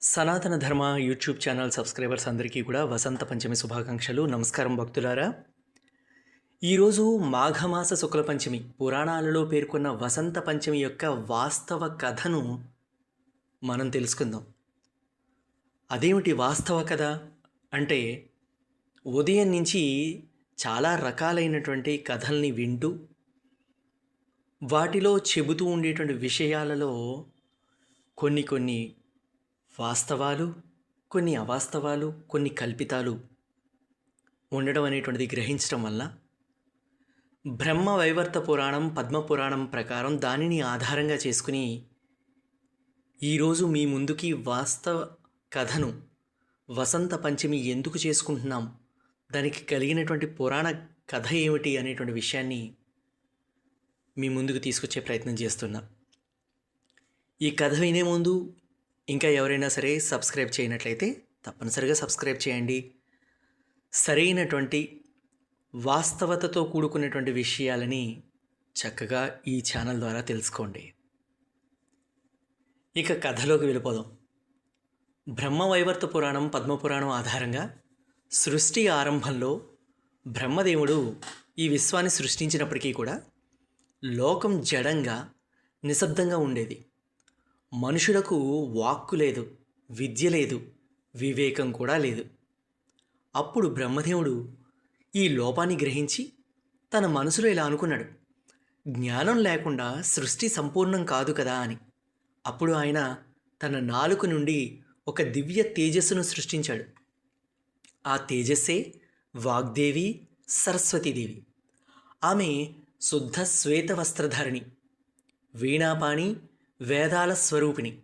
సనాతన ధర్మ YouTube channel subscribers అందరికీ కూడా వసంత పంచమి శుభాకాంక్షలు. నమస్కారం భక్తులారా. ఈరోజు మాఘమాస శుక్ల పంచమి. పురాణాలలో పేర్కొన్న వసంత పంచమి యొక్క వాస్తవ కథను మనం తెలుసుకుందాం. అదేమిటి వాస్తవ కథ? అంటే ఉదయం నుంచి చాలా రకాలైనటువంటి కథల్ని వింటూ వాటిలో చెబుతూ ఉండేటువంటి విషయాలలో కొన్ని కొన్ని వాస్తవాలు కొన్ని అవాస్తవాలు కొన్ని కల్పితాలు ఉండడం అనేటువంటిది గ్రహించడం వల్ల బ్రహ్మ వైవర్త పురాణం పద్మ పురాణం ప్రకారం దానిని ఆధారంగా చేసుకుని ఈరోజు మీ ముందుకి వాస్తవ కథను వసంత పంచమి ఎందుకు చేసుకుంటున్నాం? దానికి కలిగినటువంటి పురాణ కథ ఏమిటి అనేటువంటి విషయాన్ని మీ ముందుకు తీసుకొచ్చే ప్రయత్నం చేస్తున్నా. ఈ కథ వినే ముందు ఇంకా ఎవరైనా సరే సబ్స్క్రైబ్ చేయనట్లయితే తప్పనిసరిగా సబ్స్క్రైబ్ చేయండి. సరైనటువంటి వాస్తవతతో కూడుకున్నటువంటి విషయాలని చక్కగా ఈ ఛానల్ ద్వారా తెలుసుకోండి. ఇక కథలోకి వెళ్ళిపోదాం. బ్రహ్మవైవర్త పురాణం పద్మపురాణం ఆధారంగా సృష్టి ఆరంభంలో బ్రహ్మదేవుడు ఈ విశ్వాన్ని సృష్టించినప్పటికీ కూడా లోకం జడంగా నిశ్శబ్దంగా ఉండేది. మనుషులకు వాక్కు లేదు విద్య లేదు వివేకం కూడా లేదు. అప్పుడు బ్రహ్మదేవుడు ఈ లోపాన్ని గ్రహించి తన మనసులో ఇలా అనుకున్నాడు జ్ఞానం లేకుండా సృష్టి సంపూర్ణం కాదు కదా అని. అప్పుడు ఆయన తన నాలుక నుండి ఒక దివ్య తేజస్సును సృష్టించాడు. ఆ తేజస్సే వాగ్దేవి సరస్వతీదేవి ఆమె శుద్ధ శ్వేత వస్త్రధారిణి వీణాపాణి వేదాల స్వరూపిణి.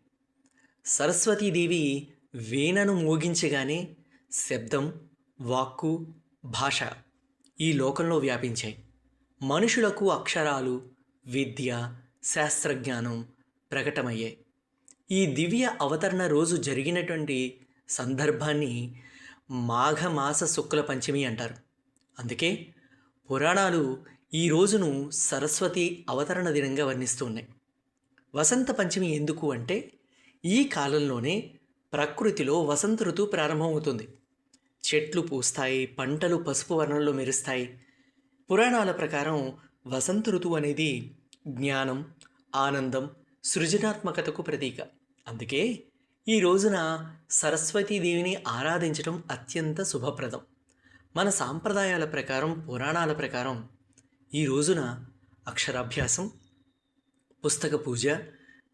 సరస్వతీదేవి వీణను మోగించగానే శబ్దం వాక్కు భాష ఈ లోకంలో వ్యాపించాయి. మనుషులకు అక్షరాలు విద్య శాస్త్రజ్ఞానం ప్రకటమయ్యాయి. ఈ దివ్య అవతరణ రోజు జరిగినటువంటి సందర్భాన్ని మాఘమాస శుక్ల పంచమి అంటారు. అందుకే పురాణాలు ఈ రోజును సరస్వతి అవతరణ దినంగా వర్ణిస్తూ ఉన్నాయి. వసంత పంచమి ఎందుకు అంటే ఈ కాలంలోనే ప్రకృతిలో వసంత ఋతువు ప్రారంభమవుతుంది. చెట్లు పూస్తాయి పంటలు పసుపు వర్ణంలో మెరుస్తాయి. పురాణాల ప్రకారం వసంత ఋతువు అనేది జ్ఞానం ఆనందం సృజనాత్మకతకు ప్రతీక. అందుకే ఈ రోజున సరస్వతీదేవిని ఆరాధించడం అత్యంత శుభప్రదం. మన సాంప్రదాయాల ప్రకారం పురాణాల ప్రకారం ఈ రోజున అక్షరాభ్యాసం పుస్తక పూజ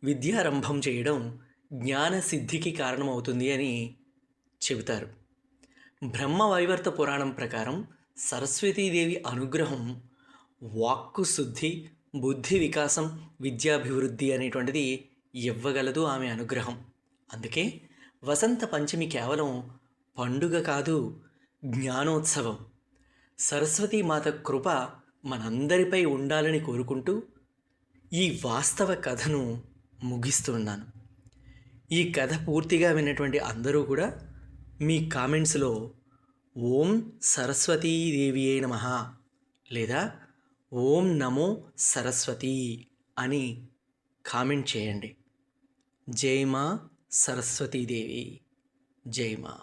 విద్యారంభం చేయడం జ్ఞాన సిద్ధికి కారణమవుతుంది అని చెబుతారు. బ్రహ్మ వైవర్త పురాణం ప్రకారం సరస్వతీదేవి అనుగ్రహం వాక్కు శుద్ధి బుద్ధి వికాసం విద్యాభివృద్ధి అనేటువంటిది ఇవ్వగలదు ఆమె అనుగ్రహం. అందుకే వసంత పంచమి కేవలం పండుగ కాదు జ్ఞానోత్సవం. సరస్వతీ మాత కృప మనందరిపై ఉండాలని కోరుకుంటూ ఈ వాస్తవ కథను ముగిస్తున్నాను ఈ కథ పూర్తిగా విన్నటువంటి అందరూ కూడా మీ కామెంట్స్లో ఓం సరస్వతీదేవి అయిన మహా లేదా ఓం నమో సరస్వతి అని కామెంట్ చేయండి. జై మా సరస్వతీదేవి జై మా.